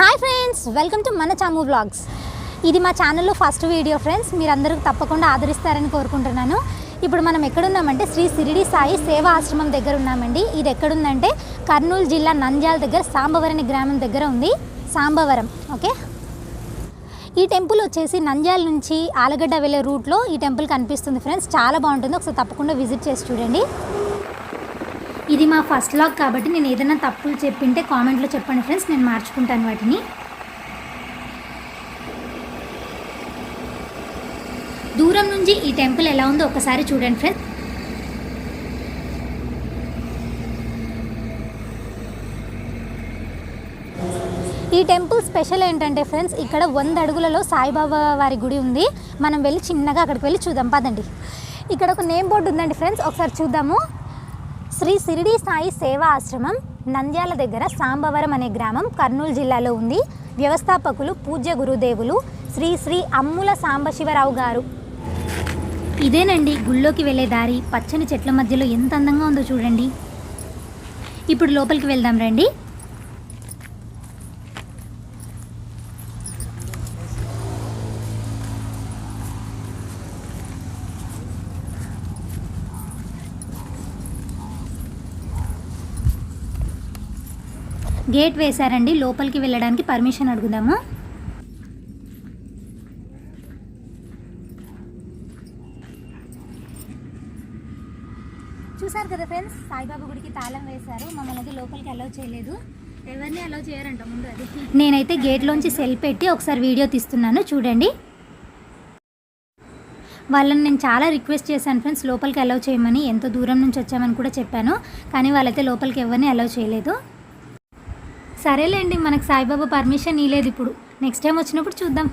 Hi friends welcome to మన చాము vlogs ఇది మా ఛానల్లో ఫస్ట్ వీడియో ఫ్రెండ్స్ మీరందరూ తప్పకుండా ఆదరిస్తారని కోరుకుంటున్నాను. ఇప్పుడు మనం ఎక్కడున్నామంటే శ్రీ సిరిడి సాయి సేవా ఆశ్రమం దగ్గర ఉన్నామండి. ఇది ఎక్కడుందంటే కర్నూలు జిల్లా నంద్యాల దగ్గర సాంబవరం గ్రామం దగ్గర ఉంది. సాంబవరం ఓకే ఈ టెంపుల్ వచ్చేసి నంద్యాల నుంచి ఆలగడ్డ వెళ్ళే రూట్లో ఈ టెంపుల్ కనిపిస్తుంది ఫ్రెండ్స్ చాలా బాగుంటుంది. ఒకసారి తప్పకుండా విజిట్ చేసి చూడండి. ఇది మా ఫస్ట్ లాగ్ కాబట్టి నేను ఏదైనా తప్పులు చెప్పింటే కామెంట్లో చెప్పండి ఫ్రెండ్స్ నేను మార్చుకుంటాను వాటిని. దూరం నుంచి ఈ టెంపుల్ ఎలా ఉందో ఒకసారి చూడండి ఫ్రెండ్స్. ఈ టెంపుల్ స్పెషల్ ఏంటంటే ఫ్రెండ్స్ ఇక్కడ వంద అడుగులలో సాయిబాబా వారి గుడి ఉంది. మనం వెళ్ళి చిన్నగా అక్కడికి వెళ్ళి చూద్దాం. పదండి. ఇక్కడ ఒక నేమ్ బోర్డు ఉందండి ఫ్రెండ్స్ ఒకసారి చూద్దాము. శ్రీ సిరిడి సాయి సేవా ఆశ్రమం నంద్యాల దగ్గర సాంబవరం అనే గ్రామం కర్నూలు జిల్లాలో ఉంది. వ్యవస్థాపకులు పూజ్య గురుదేవులు శ్రీ శ్రీ అమ్ముల సాంబశివరావు గారు. ఇదేనండి గుళ్ళోకి వెళ్ళే దారి. పచ్చని చెట్ల మధ్యలో ఎంత అందంగా ఉందో చూడండి. ఇప్పుడు లోపలికి వెళ్దాం రండి. గేట్ వేశారండి. లోపలికి వెళ్ళడానికి పర్మిషన్ అడుగుదాము. చూసారు కదా ఫ్రెండ్స్ సాయిబాబా గుడికి తాళం వేశారు. మమ్మల్ని అయితే లోపలికి అలౌ చేయలేదు. ఎవరిని అలౌ చేయరంట ముందు అది. నేనైతే గేట్లోంచి సెల్ పెట్టి ఒకసారి వీడియో తీస్తున్నాను. చూడండి. వాళ్ళని నేను చాలా రిక్వెస్ట్ చేశాను ఫ్రెండ్స్ లోపలికి అలౌ చేయమని. ఎంతో దూరం నుంచి వచ్చామని కూడా చెప్పాను. కానీ వాళ్ళైతే లోపలికి ఎవరిని అలౌ చేయలేదు. సరేలేండి మనకు సాయిబాబా పర్మిషన్ ఇలేదు ఇప్పుడు. నెక్స్ట్ టైం వచ్చినప్పుడు చూద్దాం.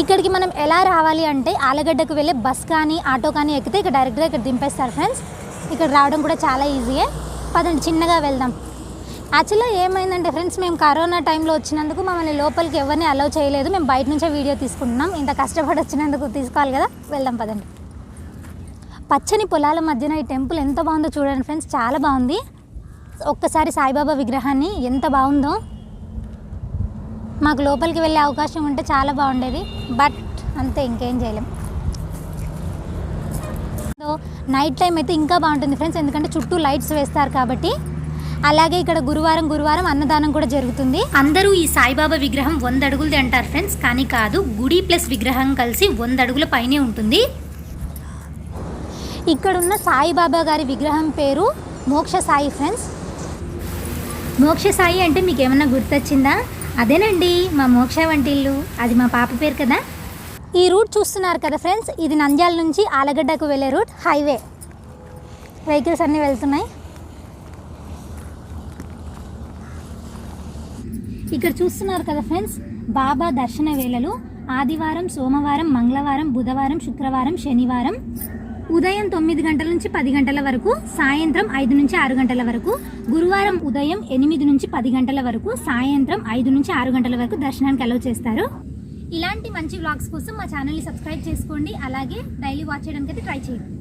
ఇక్కడికి మనం ఎలా రావాలి అంటే ఆలగడ్డకు వెళ్ళే బస్ కానీ ఆటో కానీ ఎక్కితే ఇక్కడ డైరెక్ట్గా ఇక్కడ దింపేస్తారు ఫ్రెండ్స్ ఇక్కడ రావడం కూడా చాలా ఈజీయే పదండి చిన్నగా వెళ్దాం. యాక్చువల్గా ఏమైందంటే ఫ్రెండ్స్ మేము కరోనా టైంలో వచ్చినందుకు మమ్మల్ని లోపలికి ఎవరిని అలౌ చేయలేదు. మేము బయట నుంచే వీడియో తీసుకుంటున్నాం. ఇంత కష్టపడి వచ్చినందుకు తీసుకోవాలి కదా. వెళ్దాం పదండి. పచ్చని పొలాల మధ్యన ఈ టెంపుల్ ఎంత బాగుందో చూడండి ఫ్రెండ్స్ చాలా బాగుంది. ఒక్కసారి సాయిబాబా విగ్రహాన్ని ఎంత బాగుందో. మాకు లోపలికి వెళ్ళే అవకాశం ఉంటే చాలా బాగుండేది బట్ అంతే ఇంకేం చేయలేం. సో నైట్ టైం అయితే ఇంకా బాగుంటుంది ఫ్రెండ్స్ ఎందుకంటే చుట్టూ లైట్స్ వేస్తారు కాబట్టి. అలాగే ఇక్కడ గురువారం గురువారం అన్నదానం కూడా జరుగుతుంది. అందరూ ఈ సాయిబాబా విగ్రహం వంద అడుగులది అంటారు ఫ్రెండ్స్ కానీ కాదు గుడి ప్లస్ విగ్రహం కలిసి వంద అడుగుల పైనే ఉంటుంది. ఇక్కడున్న సాయిబాబా గారి విగ్రహం పేరు మోక్ష సాయి ఫ్రెండ్స్. మోక్ష సాయి అంటే మీకు ఏమన్నా గుర్తొచ్చిందా? అదేనండి మా మోక్ష వంటిల్లు. అది మా పాప పేరు కదా? ఈ రూట్ చూస్తున్నారు కదా ఫ్రెండ్స్ ఇది నంద్యాల నుంచి ఆలగడ్డకు వెళ్ళే రూట్ హైవే. వెహికల్స్ అన్నీ వెళ్తున్నాయి. ఇక్కడ చూస్తున్నారు కదా ఫ్రెండ్స్ బాబా దర్శన వేళలు ఆదివారం సోమవారం మంగళవారం బుధవారం శుక్రవారం శనివారం. ఉదయం తొమ్మిది గంటల నుంచి పది గంటల వరకు సాయంత్రం ఐదు నుంచి ఆరు గంటల వరకు గురువారం ఉదయం ఎనిమిది నుంచి పది గంటల వరకు సాయంత్రం ఐదు నుంచి ఆరు గంటల వరకు దర్శనానికి అలౌ చేస్తారు. ఇలాంటి మంచి వ్లాగ్స్ కోసం మా ఛానల్ని సబ్స్క్రైబ్ చేసుకోండి. అలాగే డైలీ వాచ్ చేయడానికి అయితే ట్రై చేయండి.